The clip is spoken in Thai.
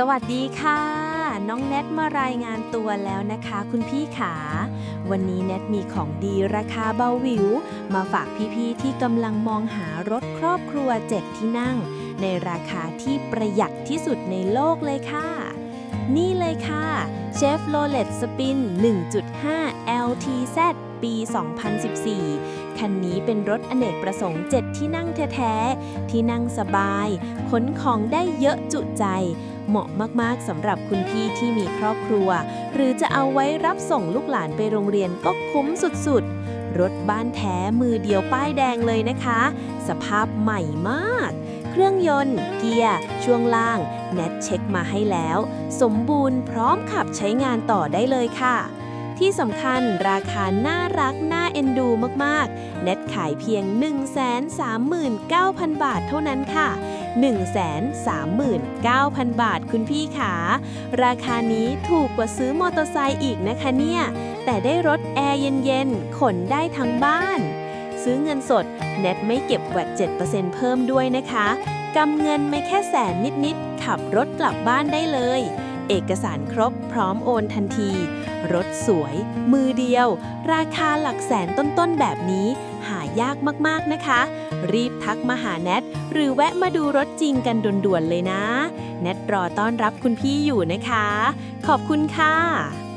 สวัสดีค่ะ น้องแนทมารายงานตัวแล้วนะคะ คุณพี่ขา วันนี้แนทมีของดีราคาเบาวิว มาฝากพี่ๆที่กำลังมองหารถครอบครัว 7 ที่นั่ง ในราคาที่ประหยัดที่สุดในโลกเลยค่ะ นี่เลยค่ะเชฟโ o เลตสปิน 1.5 LTZ ปี 2014 คันนี้เป็นรถอเนกประสงค์ 7 ที่นั่งแท้ ๆ ที่นั่งสบาย ขนของได้เยอะจุใจ เหมาะมากๆสำหรับคุณพี่ที่มีครอบครัว หรือจะเอาไว้รับส่งลูกหลานไปโรงเรียนก็คุ้มสุดๆ รถบ้านแท้มือเดียวป้ายแดงเลยนะคะ สภาพใหม่มาก เครื่องยนต์ เกียร์ ช่วงล่าง แนทเช็คมาให้แล้ว สมบูรณ์พร้อมขับใช้งานต่อได้เลยค่ะที่สำคัญราคาน่ารักน่าเอ็นดูมาก ๆ เน็ตขายเพียง 139,000 บาทเท่านั้นค่ะ 139,000 บาทคุณพี่ขาราคานี้ถูกกว่าซื้อมอเตอร์ไซค์อีกนะคะเนี่ย แต่ได้รถแอร์เย็นๆ ขนได้ทั้งบ้าน ซื้อเงินสดเน็ตไม่เก็บแวด7%เพิ่มด้วยนะคะกำเงินไม่แค่แสนนิดๆ ขับรถกลับบ้านได้เลย เอกสารครบพร้อมโอนทันที รถสวย มือเดียว ราคาหลักแสนต้นๆแบบนี้ หายากมากๆนะคะ รีบทักมาหาแนท หรือแวะมาดูรถจริงกันด่วนๆเลยนะ แนทรอต้อนรับคุณพี่อยู่นะคะ ขอบคุณค่ะ